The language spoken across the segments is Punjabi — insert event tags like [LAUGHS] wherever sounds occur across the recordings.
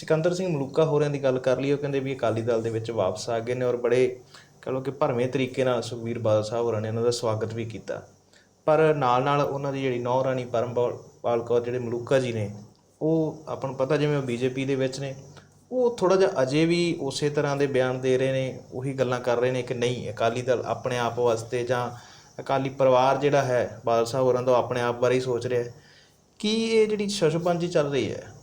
ਸਿਕੰਦਰ ਸਿੰਘ ਮਲੂਕਾ ਹੋਰਾਂ ਦੀ ਗੱਲ ਕਰ ਲਈਏ, ਉਹ ਕਹਿੰਦੇ ਵੀ ਅਕਾਲੀ ਦਲ ਦੇ ਵਿੱਚ ਵਾਪਸ ਆ ਗਏ ਨੇ ਔਰ ਬੜੇ ਕਹ ਲਓ ਕਿ ਭਰਵੇਂ ਤਰੀਕੇ ਨਾਲ ਸੁਖਬੀਰ ਬਾਦਲ ਸਾਹਿਬ ਹੋਰਾਂ ਨੇ ਉਹਨਾਂ ਦਾ ਸਵਾਗਤ ਵੀ ਕੀਤਾ। ਪਰ ਨਾਲ ਨਾਲ ਉਹਨਾਂ ਦੀ ਜਿਹੜੀ ਨੌ ਰਾਣੀ ਪਰਮਪਾਲ ਕੌਰ, ਜਿਹੜੇ ਮਲੂਕਾ ਜੀ ਨੇ, ਉਹ ਆਪਾਂ ਨੂੰ ਪਤਾ ਜਿਵੇਂ ਉਹ ਬੀਜੇਪੀ ਦੇ ਵਿੱਚ ਨੇ, ਉਹ ਥੋੜਾ ਜਿਹਾ ਅਜੇ ਵੀ ਉਸੇ ਤਰ੍ਹਾਂ ਦੇ ਬਿਆਨ ਦੇ ਰਹੇ ਨੇ, ਉਹੀ ਗੱਲਾਂ ਕਰ ਰਹੇ ਨੇ ਕਿ ਨਹੀਂ, ਅਕਾਲੀ ਦਲ ਆਪਣੇ ਆਪ ਵਾਸਤੇ ਜਾਂ ਅਕਾਲੀ ਪਰਿਵਾਰ ਜਿਹੜਾ ਹੈ, ਬਾਦਲ ਸਾਹਿਬ ਹੋਰਾਂ ਦਾ ਉਹ ਆਪਣੇ ਆਪ ਬਾਰੇ ਹੀ ਸੋਚ ਰਿਹਾ ਹੈ। ਕੀ ਇਹ ਜਿਹੜੀ ਸ਼ਸ਼ਪੰਜੀ ਚੱਲ ਰਹੀ ਹੈ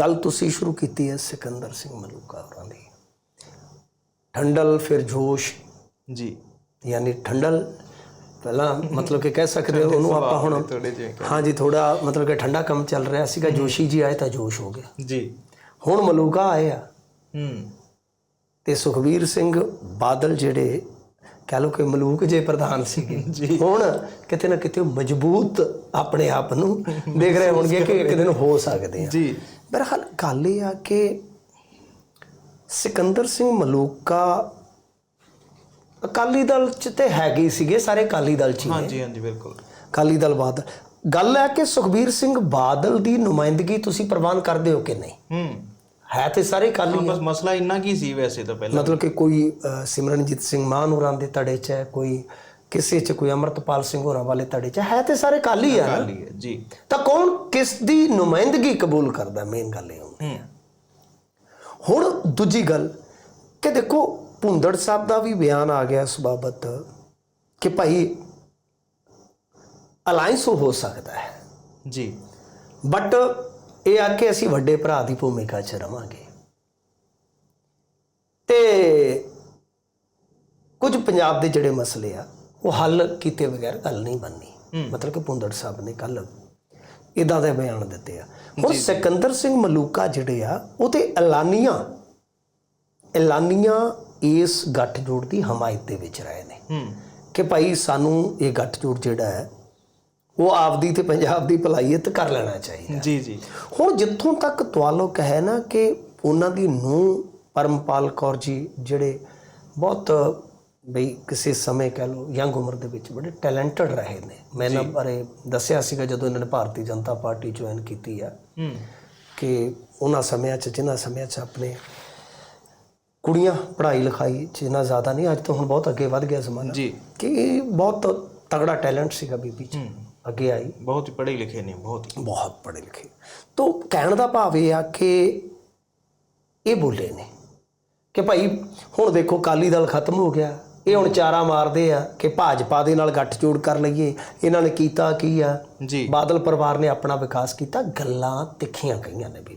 ਗੱਲ ਤੁਸੀਂ ਸ਼ੁਰੂ ਕੀਤੀ ਹੈ ਸਿਕੰਦਰ ਸਿੰਘ ਮਲੂਕਾ ਹੋਰਾਂ ਦੀ। ਠੰਡਲ ਫਿਰ ਜੋਸ਼। ਜੀ। ਯਾਨੀ ਠੰਡਲ ਪਹਿਲਾਂ ਮਤਲਬ ਕਿ ਕਹਿ ਸਕਦੇ ਹੋ ਉਹਨੂੰ ਆਪਾਂ ਹੁਣ ਹਾਂਜੀ ਥੋੜਾ ਮਤਲਬ ਕਿ ਠੰਡਾ ਕੰਮ ਚੱਲ ਰਿਹਾ ਸੀਗਾ ਜੋਸ਼ੀ ਜੀ ਆਏ ਤਾਂ ਜੋਸ਼ ਹੋ ਗਿਆ। ਜੀ। ਹੁਣ ਮਲੂਕਾ ਆਏ ਆ। ਹੂੰ। ਤੇ ਸੁਖਬੀਰ ਸਿੰਘ ਬਾਦਲ ਜਿਹੜੇ ਕਹ ਲੋ ਕਿ ਮਲੂਕ ਜੇ ਪ੍ਰਧਾਨ ਸੀਗੇ [LAUGHS] ਹੁਣ ਕਿਤੇ ਨਾ ਕਿਤੇ ਮਜ਼ਬੂਤ ਆਪਣੇ ਆਪ ਨੂੰ ਦੇਖ ਰਹੇ ਹੋਣਗੇ ਕਿ ਇੱਕ ਦਿਨ ਹੋ ਸਕਦੇ ਆ। ਜੀ। ਬਹਰਹਾਲ ਗੱਲ ਇਹ ਆ ਕਿ ਸਿਕੰਦਰ ਸਿੰਘ ਮਲੂਕਾ ਅਕਾਲੀ ਦਲ ਚ ਤੇ ਹੈਗੇ ਸੀਗੇ ਸਾਰੇ ਅਕਾਲੀ ਦਲ ਚ ਹਾਂਜੀ ਹਾਂਜੀ ਬਿਲਕੁਲ। ਅਕਾਲੀ ਦਲ ਬਾਦਲ ਗੱਲ ਹੈ ਕਿ ਸੁਖਬੀਰ ਸਿੰਘ ਬਾਦਲ ਦੀ ਨੁਮਾਇੰਦਗੀ ਤੁਸੀਂ ਪ੍ਰਵਾਨ ਕਰਦੇ ਹੋ ਕਿ ਨਹੀਂ? ਹੂੰ। ਹੈ ਤੇ ਸਾਰੇ ਅਕਾਲੀ ਬਸ ਮਸਲਾ ਇੰਨਾ ਕੀ ਸੀ ਵੈਸੇ ਤਾਂ ਪਹਿਲਾਂ? ਮਤਲਬ ਕਿ ਕੋਈ ਸਿਮਰਨਜੀਤ ਸਿੰਘ ਮਾਨ ਹੋਰਾਂ ਦੇ ਧੜੇ 'ਚ ਹੈ ਕੋਈ ਕਿਸੇ 'ਚ ਕੋਈ ਅਮਰਤਪਾਲ ਸਿੰਘ ਹੋਰਾਂ ਵਾਲੇ ਧੜੇ 'ਚ ਹੈ ਤੇ ਸਾਰੇ ਅਕਾਲੀ ਆ ਨਾ ਅਕਾਲੀ ਹੈ ਜੀ। ਤਾਂ ਕੌਣ ਕਿਸ ਦੀ ਨੁਮਾਇੰਦਗੀ ਕਬੂਲ ਕਰਦਾ ਮੇਨ ਗੱਲ ਇਹ ਹੁੰਦੀ ਹੂੰ। ਹੁਣ ਦੂਜੀ ਗੱਲ ਕਿ ਦੇਖੋ ਭੁੰਦੜ ਸਾਹਿਬ ਦਾ ਵੀ ਬਿਆਨ ਆ ਗਿਆ ਇਸ ਬਾਬਤ ਕਿ ਭਾਈ ਅਲਾਈਅੰਸ ਹੋ ਸਕਦਾ ਹੈ। ਜੀ। ਬਟ ਇਹ ਆ ਕਿ ਅਸੀਂ ਵੱਡੇ ਭਰਾ ਦੀ ਭੂਮਿਕਾ 'ਚ ਰਵਾਂਗੇ। ਤੇ ਕੁਝ ਪੰਜਾਬ ਦੇ ਜਿਹੜੇ ਮਸਲੇ ਆ ਉਹ ਹੱਲ ਕੀਤੇ ਬਗੈਰ ਗੱਲ ਨਹੀਂ ਬਣਨੀ। ਮਤਲਬ ਕਿ ਪੁੰਦੜ ਸਾਹਿਬ ਨੇ ਕੱਲ ਇਦਾਂ ਦੇ ਬਿਆਨ ਦਿੱਤੇ ਆ। ਹੁਣ ਸਿਕੰਦਰ ਸਿੰਘ ਮਲੂਕਾ ਜਿਹੜੇ ਆ ਉਹ ਤੇ ਐਲਾਨੀਆਂ ਐਲਾਨੀਆਂ ਇਸ ਗੱਠਜੋੜ ਦੀ ਹਮਾਇਤ ਦੇ ਵਿੱਚ ਰਹੇ ਨੇ। ਕਿ ਭਾਈ ਸਾਨੂੰ ਇਹ ਗੱਠਜੋੜ ਜਿਹੜਾ ਹੈ ਉਹ ਆਪਦੀ ਤੇ ਪੰਜਾਬ ਦੀ ਭਲਾਈਅਤ ਕਰ ਲੈਣਾ ਚਾਹੀਦਾ। ਜੀ ਜੀ। ਹੁਣ ਜਿੱਥੋਂ ਤੱਕ ਤਾਲੁਕ ਹੈ ਨਾ ਕਿ ਉਹਨਾਂ ਦੀ ਨੂੰ ਪਰਮਪਾਲ ਕੌਰ ਜੀ ਜਿਹੜੇ ਬਹੁਤ ਬਈ ਕਿਸੇ ਸਮੇਂ ਕਹਿ ਲਓ ਯੰਗ ਉਮਰ ਦੇ ਵਿੱਚ ਬੜੇ ਟੈਲੈਂਟਡ ਰਹੇ ਨੇ। ਮੈਂ ਇਹਨਾਂ ਬਾਰੇ ਦੱਸਿਆ ਸੀਗਾ ਜਦੋਂ ਇਹਨਾਂ ਨੇ ਭਾਰਤੀ ਜਨਤਾ ਪਾਰਟੀ ਜੁਆਇਨ ਕੀਤੀ ਆ ਕਿ ਉਹਨਾਂ ਸਮਿਆਂ 'ਚ ਜਿਨ੍ਹਾਂ ਸਮਿਆਂ 'ਚ ਆਪਣੇ ਕੁੜੀਆਂ ਪੜ੍ਹਾਈ ਲਿਖਾਈ 'ਚ ਇੰਨਾ ਜ਼ਿਆਦਾ ਨਹੀਂ ਅੱਜ ਤਾਂ ਹੁਣ ਬਹੁਤ ਅੱਗੇ ਵੱਧ ਗਿਆ ਜ਼ਮਾਨਾ। ਜੀ। ਕਿ ਬਹੁਤ ਤਗੜਾ ਟੈਲੈਂਟ ਸੀਗਾ ਬੀਬੀ 'ਚ ਅੱਗੇ ਆਈ। ਬਹੁਤ ਹੀ ਪੜ੍ਹੇ ਲਿਖੇ ਨੇ ਬਹੁਤ ਹੀ। ਬਹੁਤ ਪੜ੍ਹੇ ਲਿਖੇ। ਤੋਂ ਕਹਿਣ ਦਾ ਭਾਵ ਇਹ ਆ ਕਿ ਇਹ ਬੋਲੇ ਨੇ ਕਿ ਭਾਈ ਹੁਣ ਦੇਖੋ ਕਾਲੀ ਦਲ ਖਤਮ ਹੋ ਗਿਆ। ਇਹ ਹੁਣ ਚਾਰਾ ਮਾਰਦੇ ਆ ਕਿ ਭਾਜਪਾ ਦੇ ਨਾਲ ਗੱਠਜੋੜ ਕਰ ਲਈਏ। ਇਹਨਾਂ ਨੇ ਕੀਤਾ ਕੀ ਆ? ਜੀ। ਬਾਦਲ ਪਰਿਵਾਰ ਨੇ ਆਪਣਾ ਵਿਕਾਸ ਕੀਤਾ। ਗੱਲਾਂ ਤਿੱਖੀਆਂ ਕਹੀਆਂ ਨੇ ਵੀ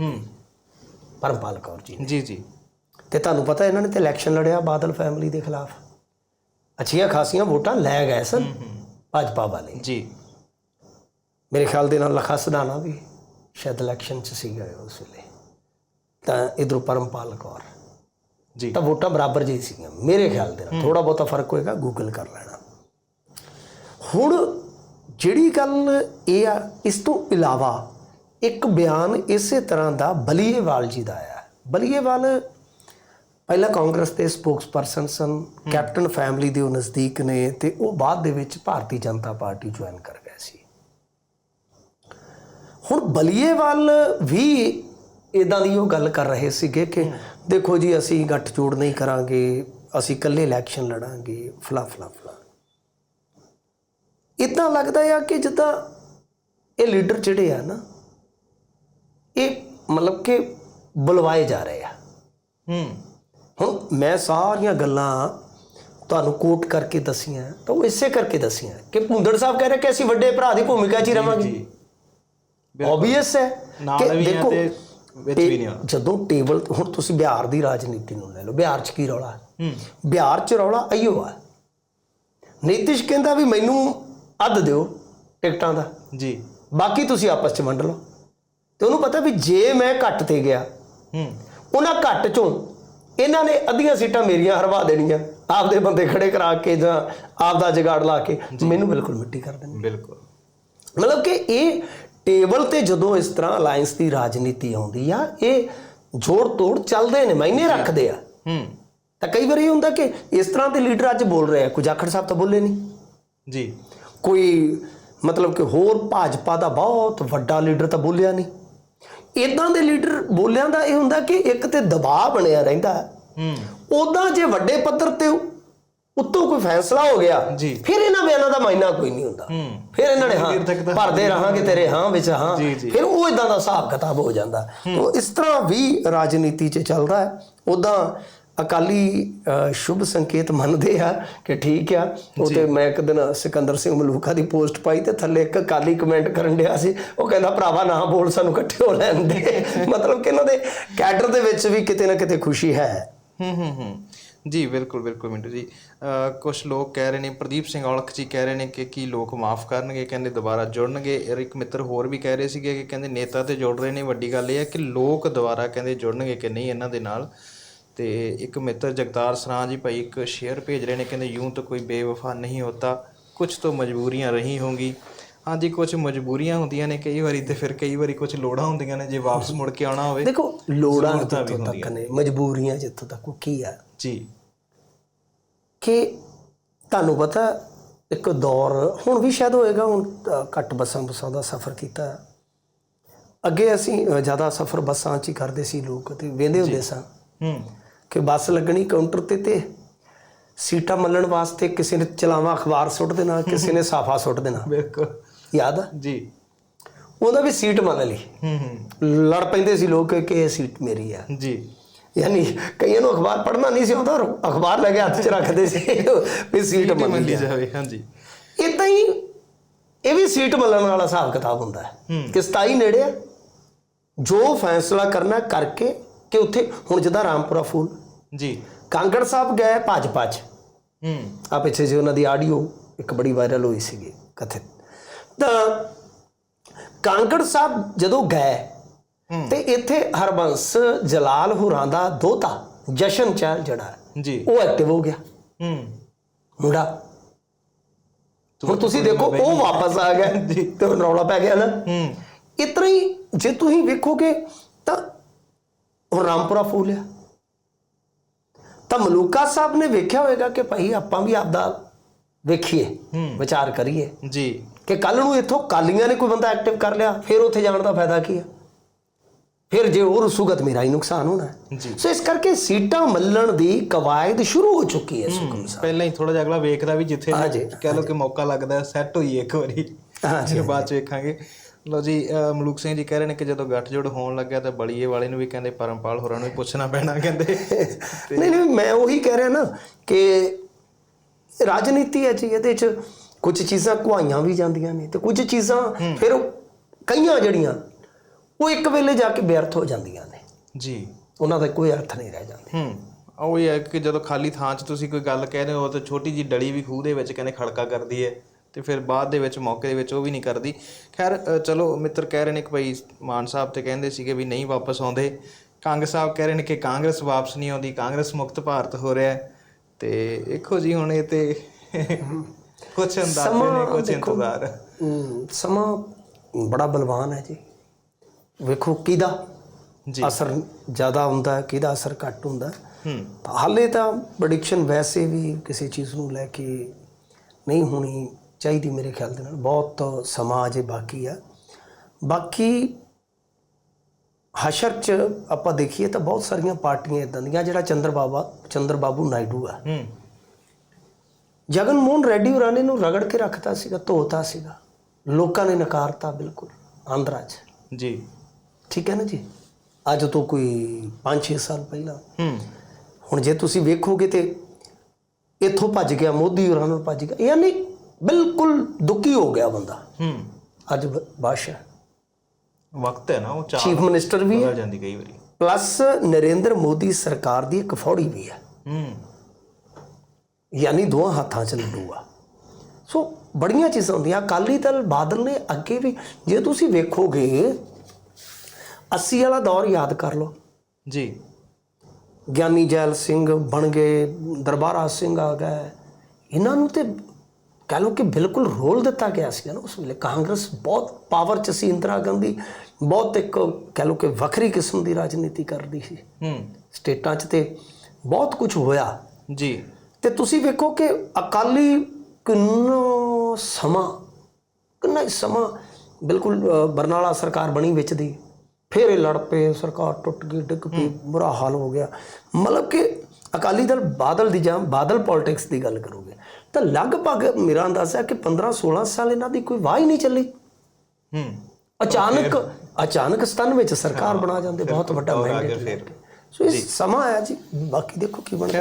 ਪਰਮਪਾਲ ਕੌਰ ਜੀ। ਜੀ ਜੀ। ਤੇ ਤੁਹਾਨੂੰ ਪਤਾ ਇਹਨਾਂ ਨੇ ਤੇ ਇਲੈਕਸ਼ਨ ਲੜਿਆ ਬਾਦਲ ਫੈਮਿਲੀ ਦੇ ਖਿਲਾਫ। ਅੱਛੀਆਂ ਖਾਸੀਆਂ ਵੋਟਾਂ ਲੈ ਗਏ ਸਨ ਭਾਜਪਾ ਵਾਲੇ। ਜੀ। ਮੇਰੇ ਖਿਆਲ ਦੇ ਨਾਲ ਲਖਾ ਸਦਾਨਾ ਵੀ ਸ਼ਾਇਦ ਇਲੈਕਸ਼ਨ 'ਚ ਸੀਗਾ ਉਸ ਵੇਲੇ। ਤਾਂ ਇਧਰੋਂ ਪਰਮਪਾਲ ਕੌਰ। ਜੀ। ਤਾਂ ਵੋਟਾਂ ਬਰਾਬਰ ਜਿਹੀ ਸੀਗੀਆਂ ਮੇਰੇ ਖਿਆਲ ਦੇ ਨਾਲ। ਥੋੜਾ ਬਹੁਤਾ ਫ਼ਰਕ ਹੋਏਗਾ ਗੂਗਲ ਕਰ ਲੈਣਾ। ਹੁਣ ਜਿਹੜੀ ਗੱਲ ਇਹ ਆ ਇਸ ਤੋਂ ਇਲਾਵਾ ਇੱਕ ਬਿਆਨ ਇਸੇ ਤਰ੍ਹਾਂ ਦਾ ਬਲੀਏਵਾਲ ਜੀ ਦਾ ਆਇਆ। ਬਲੀਏਵਾਲ ਪਹਿਲਾਂ ਕਾਂਗਰਸ ਦੇ ਸਪੋਕਸਪਰਸਨ ਸਨ ਕੈਪਟਨ ਫੈਮਿਲੀ ਦੇ ਉਹ ਨਜ਼ਦੀਕ ਨੇ ਤੇ ਉਹ ਬਾਅਦ ਦੇ ਵਿੱਚ ਭਾਰਤੀ ਜਨਤਾ ਪਾਰਟੀ ਜੁਆਇਨ ਕਰ ਹੁਣ ਬਲੀਏਵਾਲ ਵੀ ਇਦਾਂ ਦੀ ਉਹ ਗੱਲ ਕਰ ਰਹੇ ਸੀਗੇ ਕਿ ਦੇਖੋ ਜੀ ਅਸੀਂ ਗੱਠਜੋੜ ਨਹੀਂ ਕਰਾਂਗੇ ਅਸੀਂ ਇਕੱਲੇ ਇਲੈਕਸ਼ਨ ਲੜਾਂਗੇ ਫਲਾ ਫਲਾ ਫਲਾ। ਇਦਾਂ ਲੱਗਦਾ ਆ ਕਿ ਜਿੱਦਾਂ ਇਹ ਲੀਡਰ ਜਿਹੜੇ ਆ ਨਾ ਇਹ ਮਤਲਬ ਕਿ ਬੁਲਵਾਏ ਜਾ ਰਹੇ ਆ। ਹੂੰ। ਹੁਣ ਮੈਂ ਸਾਰੀਆਂ ਗੱਲਾਂ ਤੁਹਾਨੂੰ ਕੋਟ ਕਰਕੇ ਦਸੀਆਂ ਤਾਂ ਉਹ ਇਸੇ ਕਰਕੇ ਦਸੀਆਂ ਕਿ ਭੁੰਦੜ ਸਾਹਿਬ ਕਹਿ ਰਹੇ ਕਿ ਅਸੀਂ ਵੱਡੇ ਭਰਾ ਦੀ ਭੂਮਿਕਾ 'ਚ ਹੀ ਰਵਾਂਗੇ। ਆਬਵੀਅਸ ਹੈ ਨਾਲ ਵੀ ਆ ਤੇ ਵਿੱਚ ਵੀ ਨਹੀਂ ਜਦੋਂ ਟੇਬਲ ਹੁਣ ਤੁਸੀਂ ਬਿਹਾਰ ਦੀ ਰਾਜਨੀਤੀ ਨੂੰ ਲੈ ਲਓ ਬਿਹਾਰ 'ਚ ਕੀ ਰੌਲਾ? ਹੈ। ਹੂੰ ਬਿਹਾਰ 'ਚ ਰੌਲਾ ਅਈਓ ਆ। ਨੀਤਿਸ਼ ਕਹਿੰਦਾ ਵੀ ਮੈਨੂੰ ਅੱਧ ਦਿਓ ਟਿਕਟਾਂ ਦਾ। ਜੀ। ਬਾਕੀ ਤੁਸੀਂ ਆਪਸ 'ਚ ਵੰਡ ਲਓ। ਤੇ ਉਹਨੂੰ ਪਤਾ ਵੀ ਜੇ ਮੈਂ ਘੱਟ ਤੇ ਗਿਆ ਹੂੰ। ਉਹਨਾਂ ਘੱਟ ਚੋਂ ਇਹਨਾਂ ਨੇ ਅੱਧੀਆਂ ਸੀਟਾਂ ਮੇਰੀਆਂ ਹਰਵਾ ਦੇਣੀਆਂ ਆਪਦੇ ਬੰਦੇ ਖੜੇ ਕਰਾ ਕੇ ਜਾਂ ਆਪਦਾ ਜਗਾੜ ਲਾ ਕੇ। ਮੈਨੂੰ ਬਿਲਕੁਲ ਮਿੱਟੀ ਕਰ ਦੇਣੀ ਬਿਲਕੁਲ। ਮਤਲਬ ਕਿ ਇਹ ਟੇਬਲ ਤੇ ਜਦੋਂ ਇਸ ਤਰ੍ਹਾਂ ਅਲਾਈਅੰਸ ਦੀ ਰਾਜਨੀਤੀ ਆਉਂਦੀ ਆ ਇਹ ਜੋੜ ਤੋੜ ਚੱਲਦੇ ਨੇ ਮਾਇਨੇ ਰੱਖਦੇ ਆ। ਹੂੰ। ਤਾਂ ਕਈ ਵਾਰ ਇਹ ਹੁੰਦਾ ਕਿ ਇਸ ਤਰ੍ਹਾਂ ਦੇ ਲੀਡਰ ਅੱਜ ਬੋਲ ਰਹੇ ਆ ਕੋਈ ਜਾਖੜ ਸਾਹਿਬ ਤਾਂ ਬੋਲੇ ਨਹੀਂ ਜੀ। ਕੋਈ ਮਤਲਬ ਕਿ ਹੋਰ ਭਾਜਪਾ ਦਾ ਬਹੁਤ ਵੱਡਾ ਲੀਡਰ ਤਾਂ ਬੋਲਿਆ ਨਹੀਂ ਇਦਾਂ ਦੇ ਲੀਡਰ ਬੋਲਿਆਂ ਦਾ ਇਹ ਹੁੰਦਾ ਕਿ ਇੱਕ ਤੇ ਦਬਾਅ ਬਣਿਆ ਰਹਿੰਦਾ। ਹੈ। ਉਦਾਂ ਜੇ ਵੱਡੇ ਪੱਧਰ ਤੇ ਉੱਤੋਂ ਕੋਈ ਫੈਸਲਾ ਹੋ ਗਿਆ ਜੀ। ਫਿਰ ਇਹਨਾਂ ਬਿਆਨਾਂ ਦਾ ਮਾਇਨਾ ਕੋਈ ਨਹੀਂ ਹੁੰਦਾ। ਫਿਰ ਇਹਨਾਂ ਨੇ ਹਾਂ ਭਰਦੇ ਰਹਾਂਗੇ ਤੇਰੇ ਹਾਂ ਵਿੱਚ ਹਾਂ। ਫਿਰ ਉਹ ਇਦਾਂ ਦਾ ਹਿਸਾਬ ਕਿਤਾਬ ਹੋ ਜਾਂਦਾ। ਤੋ ਇਸ ਤਰ੍ਹਾਂ ਵੀ ਰਾਜਨੀਤੀ 'ਚ ਚੱਲਦਾ ਹੈ। ਉਦਾਂ ਅਕਾਲੀ ਸ਼ੁਭ ਸੰਕੇਤ ਮੰਨਦੇ ਆ ਕਿ ਠੀਕ ਆ। ਉਹ ਤੇ ਮੈਂ ਇੱਕ ਦਿਨ ਸਿਕੰਦਰ ਸਿੰਘ ਮਲੂਕਾ ਦੀ ਪੋਸਟ ਪਾਈ ਤੇ ਥੱਲੇ ਇੱਕ ਅਕਾਲੀ ਕਮੈਂਟ ਕਰਨ ਡਿਆ ਸੀ। ਉਹ ਕਹਿੰਦਾ ਭਰਾਵਾ ਨਾ ਬੋਲ ਸਾਨੂੰ ਇਕੱਠੇ ਹੋ ਲੈਣ ਦੇ। [LAUGHS] ਮਤਲਬ ਕਿ ਇਹਨਾਂ ਦੇ ਕੈਡਰ ਦੇ ਵਿੱਚ ਵੀ ਕਿਤੇ ਨਾ ਕਿਤੇ ਖੁਸ਼ੀ ਹੈ। ਹੂੰ ਹੂੰ ਹੂੰ। ਜੀ, ਬਿਲਕੁਲ ਬਿਲਕੁਲ ਮਿੰਟੂ ਜੀ। ਕੁਝ ਲੋਕ ਕਹਿ ਰਹੇ ਨੇ, ਪ੍ਰਦੀਪ ਸਿੰਘ ਔਲਖ ਜੀ ਕਹਿ ਰਹੇ ਨੇ ਕਿ ਕੀ ਲੋਕ ਮਾਫ ਕਰਨਗੇ, ਕਹਿੰਦੇ ਦੁਬਾਰਾ ਜੁੜਨਗੇ। ਔਰ ਇੱਕ ਮਿੱਤਰ ਹੋਰ ਵੀ ਕਹਿ ਰਹੇ ਸੀਗੇ ਕਿ ਕਹਿੰਦੇ ਨੇਤਾ ਤੇ ਜੁੜ ਰਹੇ ਨੇ, ਵੱਡੀ ਗੱਲ ਇਹ ਹੈ ਕਿ ਲੋਕ ਦੁਬਾਰਾ ਕਹਿੰਦੇ ਜੁੜਨਗੇ ਕਿ ਨਹੀਂ ਇਹਨਾਂ ਦੇ ਨਾਲ। ਤੇ ਇੱਕ ਮਿੱਤਰ ਜਗਤਾਰ ਸਰਾਂ ਜੀ ਭਾਈ ਇੱਕ ਸ਼ੇਅਰ ਭੇਜ ਰਹੇ ਨੇ, ਕਹਿੰਦੇ ਯੂੰ ਤਾਂ ਕੋਈ ਬੇਵਫਾ ਨਹੀਂ ਹੋਤਾ ਕੁਝ ਤੋਂ ਮਜਬੂਰੀਆਂ ਰਹੀ ਹੋਂਗੀ। ਹਾਂਜੀ ਕੁਝ ਮਜਬੂਰੀਆਂ ਹੁੰਦੀਆਂ ਨੇ ਕਈ ਵਾਰੀ ਤੇ ਫਿਰ ਕਈ ਵਾਰੀ ਕੁਝ ਲੋੜਾਂ ਹੁੰਦੀਆਂ ਨੇ ਜੇ ਵਾਪਸ ਮੁੜ ਕੇ ਆਉਣਾ ਹੋਵੇ ਦੇਖੋ ਲੋੜਾਂ ਜਿੱਥੋਂ ਤੱਕ ਨੇ ਮਜਬੂਰੀਆਂ ਜਿੱਥੋਂ ਤੱਕ ਕੀ ਆ? ਜੀ। ਕਿ ਤੁਹਾਨੂੰ ਪਤਾ ਇੱਕ ਦੌਰ ਹੁਣ ਵੀ ਸ਼ਾਇਦ ਹੋਏਗਾ ਹੁਣ ਘੱਟ ਬੱਸਾਂ ਬੁੱਸਾਂ ਦਾ ਸਫ਼ਰ ਕੀਤਾ। ਅੱਗੇ ਅਸੀਂ ਜ਼ਿਆਦਾ ਸਫ਼ਰ ਬੱਸਾਂ 'ਚ ਹੀ ਕਰਦੇ ਸੀ ਲੋਕ ਤੇ ਵੇਂਦੇ ਹੁੰਦੇ ਸਾਂ। ਹੂੰ। ਕਿ ਬੱਸ ਲੱਗਣੀ ਕਾਊਂਟਰ ਤੇ ਤੇ ਸੀਟਾਂ ਮੱਲਣ ਵਾਸਤੇ ਕਿਸੇ ਨੇ ਚਲਾਵਾ ਅਖਬਾਰ ਸੁੱਟ ਦੇਣਾ ਕਿਸੇ ਨੇ [LAUGHS] ਸਾਫਾ ਸੁੱਟ ਦੇਣਾ। ਬਿਲਕੁਲ। ਯਾਦ ਆ? ਜੀ। ਉਹਦਾ ਵੀ ਸੀਟ ਮੰਨ ਲਈ। ਹੂੰ ਹੂੰ। ਲੜ ਪੈਂਦੇ ਸੀ ਲੋਕ ਕਿ ਇਹ ਸੀਟ ਮੇਰੀ ਆ। ਜੀ। ਯਾਨੀ ਕਈਆਂ ਨੂੰ ਅਖਬਾਰ ਪੜ੍ਹਨਾ ਨਹੀਂ ਸੀ ਆਉਂਦਾ ਅਖਬਾਰ ਲੈ ਕੇ ਹੱਥ 'ਚ ਰੱਖਦੇ ਸੀ [LAUGHS] ਵੀ ਸੀਟ ਮੰਨ ਲਈ ਜਾਵੇ ਹਾਂਜੀ। ਇਦਾਂ ਹੀ ਇਹ ਵੀ ਸੀਟ ਮੱਲਣ ਵਾਲਾ ਹਿਸਾਬ ਕਿਤਾਬ ਹੁੰਦਾ ਹੈ ਕਿ 27 ਨੇੜੇ ਆ। ਜੋ ਫੈਸਲਾ ਕਰਨਾ ਕਰਕੇ ਕਿ ਉੱਥੇ ਹੁਣ ਜਿੱਦਾਂ ਰਾਮਪੁਰਾ ਫੂਲ। ਜੀ। ਕਾਂਗੜ ਸਾਹਿਬ ਗਏ ਭਾਜਪਾ 'ਚ। ਹੂੰ। ਆ ਪਿੱਛੇ ਜੇ ਉਹਨਾਂ ਦੀ ਆਡੀਓ ਇੱਕ ਬੜੀ ਵਾਇਰਲ ਹੋਈ ਸੀਗੀ ਕਥਿਤ। ਤਾਂ ਕਾਂਗੜ ਸਾਹਿਬ ਜਦੋਂ ਗਏ। ਤੇ ਇੱਥੇ ਹਰਬੰਸ ਜਲਾਲ ਹੁਰਾਂ ਦਾ ਦੋਤਾ ਜਸ਼ਨ ਚਾਲ ਜਿਹੜਾ ਜੀ। ਉਹ ਐਕਟਿਵ ਹੋ ਗਿਆ। ਹੂੰ। ਮੁੰਡਾ। ਹੁਣ ਤੁਸੀਂ ਦੇਖੋ ਉਹ ਵਾਪਸ ਆ ਗਿਆ [LAUGHS] ਤੇ ਹੁਣ ਰੌਲਾ ਪੈ ਗਿਆ ਨਾ। ਹੂੰ। ਤਰ੍ਹਾਂ ਹੀ ਜੇ ਤੁਸੀਂ ਵੇਖੋਗੇ ਤਾਂ ਹੁਣ ਰਾਮਪੁਰਾ ਫੂਲ ਆ। ਤਾਂ ਮਲੂਕਾ ਸਾਹਿਬ ਨੇ ਵੇਖਿਆ ਹੋਵੇਗਾ ਕਿ ਭਾਈ ਆਪਾਂ ਵੀ ਆਪਦਾ ਵੇਖੀਏ ਵਿਚਾਰ ਕਰੀਏ। ਜੀ। ਕਿ ਕੱਲ ਨੂੰ ਇੱਥੋਂ ਕਾਲੀਆਂ ਨੇ ਕੋਈ ਬੰਦਾ ਐਕਟਿਵ ਕਰ ਲਿਆ ਫਿਰ ਉੱਥੇ ਜਾਣ ਦਾ ਫਾਇਦਾ ਕੀ ਆ? ਫਿਰ ਜੇ ਉਹ ਰਸੂਗਤ ਮੇਰਾ ਹੀ ਨੁਕਸਾਨ ਹੋਣਾ ਹੈ। ਜੀ। ਸੋ ਇਸ ਕਰਕੇ ਸੀਟਾਂ ਮੱਲਣ ਦੀ ਕਵਾਇਦ ਸ਼ੁਰੂ ਹੋ ਚੁੱਕੀ ਹੈ ਸੁਖਮ ਸਾਹਿਬ। ਪਹਿਲਾਂ ਹੀ ਥੋੜਾ ਜਿਹਾ ਅਗਲਾ ਵੇਖਦਾ ਵੀ ਜਿੱਥੇ ਕਹਿ ਲਓ ਕਿ ਮੌਕਾ ਲੱਗਦਾ ਸੈੱਟ ਹੋਈ ਇੱਕ ਵਾਰੀ। ਹਾਂਜੀ, ਫਿਰ ਬਾਅਦ ਚ ਵੇਖਾਂਗੇ। ਲੋ ਜੀ ਮਲੂਕ ਸਿੰਘ ਜੀ ਕਹਿ ਰਹੇ ਨੇ ਕਿ ਜਦੋਂ ਗੱਠਜੋੜ ਹੋਣ ਲੱਗਿਆ ਤਾਂ ਬਲੀਏ ਵਾਲੇ ਨੂੰ ਵੀ ਕਹਿੰਦੇ ਪਰਮਪਾਲ ਹੋਰਾਂ ਨੂੰ ਵੀ ਪੁੱਛਣਾ ਪੈਣਾ ਕਹਿੰਦੇ। ਨਹੀਂ ਨਹੀਂ ਮੈਂ ਉਹੀ ਕਹਿ ਰਿਹਾ ਨਾ ਕਿ ਰਾਜਨੀਤੀ ਹੈ ਜੀ ਇਹਦੇ ਚ ਕੁਝ ਚੀਜ਼ਾਂ ਕੁਹਾਈਆਂ ਵੀ ਜਾਂਦੀਆਂ ਨੇ ਤੇ ਕੁਝ ਚੀਜ਼ਾਂ ਫਿਰ ਕਈਆਂ ਜਿਹੜੀਆਂ ਉਹ ਇੱਕ ਵੇਲੇ ਜਾ ਕੇ ਵਿਅਰਥ ਹੋ ਜਾਂਦੀਆਂ ਨੇ। ਜੀ। ਉਹਨਾਂ ਦਾ ਕੋਈ ਅਰਥ ਨਹੀਂ ਰਹਿ ਜਾਂਦਾ। ਹੂੰ ਉਹ ਇਹ ਹੈ ਕਿ ਜਦੋਂ ਖਾਲੀ ਥਾਂ 'ਚ ਤੁਸੀਂ ਕੋਈ ਗੱਲ ਕਹਿ ਰਹੇ ਹੋ ਤਾਂ ਛੋਟੀ ਜੀ ਡਲੀ ਵੀ ਖੂਹ ਦੇ ਵਿੱਚ ਕਹਿੰਦੇ ਖੜਕਾ ਕਰਦੀ ਹੈ ਤੇ ਫਿਰ ਬਾਅਦ ਦੇ ਵਿੱਚ ਮੌਕੇ ਦੇ ਵਿੱਚ ਉਹ ਵੀ ਨਹੀਂ ਕਰਦੀ। ਖੈਰ ਚਲੋ ਮਿੱਤਰ ਕਹਿ ਰਹੇ ਨੇ ਕਿ ਭਾਈ ਮਾਨ ਸਾਹਿਬ ਤੇ ਕਹਿੰਦੇ ਸੀਗੇ ਵੀ ਨਹੀਂ ਵਾਪਸ ਆਉਂਦੇ। ਕੰਗ ਸਾਹਿਬ ਕਹਿ ਰਹੇ ਨੇ ਕਿ ਕਾਂਗਰਸ ਵਾਪਸ ਨਹੀਂ ਆਉਂਦੀ ਕਾਂਗਰਸ ਮੁਕਤ ਭਾਰਤ ਹੋ ਰਿਹਾ ਤੇ ਦੇਖੋ ਜੀ ਹੁਣ ਇਹ ਤੇ ਕੁਝ ਅੰਦਾਜ਼ੇ ਨੇ ਕੁਝ ਇੰਤਜ਼ਾਰ। ਸਮਾਂ ਬੜਾ ਬਲਵਾਨ ਹੈ ਜੀ। ਵੇਖੋ ਕਿਹਦਾ ਜੀ। ਅਸਰ ਜ਼ਿਆਦਾ ਹੁੰਦਾ ਹੈ ਕਿਹਦਾ ਅਸਰ ਘੱਟ ਹੁੰਦਾ। ਹੈ। ਹਾਲੇ ਤਾਂ ਪ੍ਰੈਡਿਕਸ਼ਨ ਵੈਸੇ ਵੀ ਕਿਸੇ ਚੀਜ਼ ਨੂੰ ਲੈ ਕੇ ਨਹੀਂ ਹੋਣੀ ਚਾਹੀਦੀ ਮੇਰੇ ਖਿਆਲ ਦੇ ਨਾਲ। ਬਹੁਤ ਸਮਾਂ ਅਜੇ ਬਾਕੀ ਆ। ਬਾਕੀ ਹਸ਼ਰ ਚ ਆਪਾਂ ਦੇਖੀਏ ਤਾਂ ਬਹੁਤ ਸਾਰੀਆਂ ਪਾਰਟੀਆਂ ਇਦਾਂ ਦੀਆਂ ਜਿਹੜਾ ਚੰਦਰ ਬਾਬਾ ਚੰਦਰ ਬਾਬੂ ਨਾਇਡੂ ਆ। ਹੂੰ। ਜਗਨ ਮੋਹਨ ਰੈਡੀ ਹੋਰਾਂ ਨੇ ਰਗੜ ਕੇ ਰੱਖਤਾ ਸੀਗਾ ਧੋਤਾ ਸੀਗਾ। ਲੋਕਾਂ ਨੇ ਨਕਾਰਤਾ ਬਿਲਕੁਲ ਆਂਧਰਾ 'ਚ। ਜੀ। ਠੀਕ ਹੈ ਨਾ ਜੀ? ਅੱਜ ਤੋਂ ਕੋਈ 5-6 ਸਾਲ ਪਹਿਲਾਂ। ਹੂੰ। ਹੁਣ ਜੇ ਤੁਸੀਂ ਵੇਖੋਗੇ ਤੇ ਇੱਥੋਂ ਭੱਜ ਗਿਆ ਮੋਦੀ ਹੋਰਾਂ ਨੂੰ ਭੱਜ ਗਿਆ। ਯਾਨੀ ਬਿਲਕੁਲ ਦੁਖੀ ਹੋ ਗਿਆ ਬੰਦਾ। ਹੂੰ। ਅੱਜ ਬਾਦਸ਼ਾਹ। ਵਕਤ ਹੈ ਨਾ ਉਹ ਚਾਹ ਚੀਫ ਮਿਨਿਸਟਰ ਵੀ ਬਦਲ ਜਾਂਦੀ ਕਈ ਵਾਰੀ। ਪਲੱਸ ਨਰਿੰਦਰ ਮੋਦੀ ਸਰਕਾਰ ਦੀ ਇੱਕ ਫੌੜੀ ਵੀ ਹੈ। ਹੂੰ। ਯਾਨੀ ਦੋਹਾਂ ਹੱਥਾਂ 'ਚ ਲੱਡੂ ਆ। ਸੋ ਬੜੀਆਂ ਚੀਜ਼ਾਂ ਹੁੰਦੀਆਂ। ਅਕਾਲੀ ਦਲ ਬਾਦਲ ਨੇ ਅੱਗੇ ਵੀ ਜੇ ਤੁਸੀਂ ਵੇਖੋਗੇ 80 ਵਾਲਾ ਦੌਰ ਯਾਦ ਕਰ ਲਓ। ਜੀ। ਗਿਆਨੀ ਜੈਲ ਸਿੰਘ ਬਣ ਗਏ ਦਰਬਾਰਾ ਸਿੰਘ ਆ ਗਏ ਇਹਨਾਂ ਨੂੰ ਤੇ ਕਹਿ ਲਓ ਕਿ ਬਿਲਕੁਲ ਰੋਲ ਦਿੱਤਾ ਗਿਆ ਸੀ ਨਾ ਉਸ ਵੇਲੇ। ਕਾਂਗਰਸ ਬਹੁਤ ਪਾਵਰ ਚ ਸੀ ਇੰਦਰਾ ਗਾਂਧੀ। ਬਹੁਤ ਇੱਕ ਕਹਿ ਲਓ ਕਿ ਵੱਖਰੀ ਕਿਸਮ ਦੀ ਰਾਜਨੀਤੀ ਕਰਦੀ ਸੀ। ਹੂੰ। ਸਟੇਟਾਂ 'ਚ ਤੇ ਬਹੁਤ ਕੁਝ ਹੋਇਆ। ਜੀ। ਤੇ ਤੁਸੀਂ ਵੇਖੋ ਕਿ ਅਕਾਲੀ ਕਿੰਨਾ ਸਮਾਂ ਕਿੰਨਾ ਸਮਾਂ ਬਿਲਕੁਲ ਬਰਨਾਲਾ ਸਰਕਾਰ ਬਣੀ ਵਿੱਚ ਦੀ। ਫਿਰ ਇਹ ਲੜ ਪਏ ਸਰਕਾਰ ਟੁੱਟ ਗਈ ਡਿੱਗ ਪਈ ਬੁਰਾ ਹਾਲ ਹੋ ਗਿਆ। ਮਤਲਬ ਕਿ ਅਕਾਲੀ ਦਲ ਬਾਦਲ ਦੀ ਜਾਂ ਬਾਦਲ ਪੋਲਿਟਿਕਸ ਦੀ ਗੱਲ ਕਰੋਗੇ ਤਾਂ ਲਗਭਗ ਮੇਰਾ ਅੰਦਾਜ਼ਾ ਹੈ ਕਿ 15 16 ਸਾਲ ਇਹਨਾਂ ਦੀ ਕੋਈ ਵਾਹ ਹੀ ਨਹੀਂ ਚੱਲੀ। ਹੂੰ। ਅਚਾਨਕ ਅਚਾਨਕ ਸਤਨ ਵਿੱਚ ਸਰਕਾਰ ਬਣਾ ਜਾਂਦੇ ਬਹੁਤ ਵੱਡਾ ਫਿਰ। ਸੋ ਇਹ ਸਮਾਂ ਆਇਆ ਜੀ ਬਾਕੀ ਦੇਖੋ ਕੀ ਬਣਦਾ।